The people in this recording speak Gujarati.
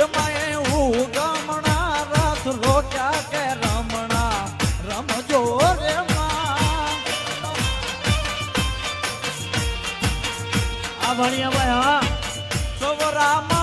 એમાં એવું ગમણા રસ કે રમણા? રમજો રે આ ભણ્યા ભાઈ હા? સવરામાં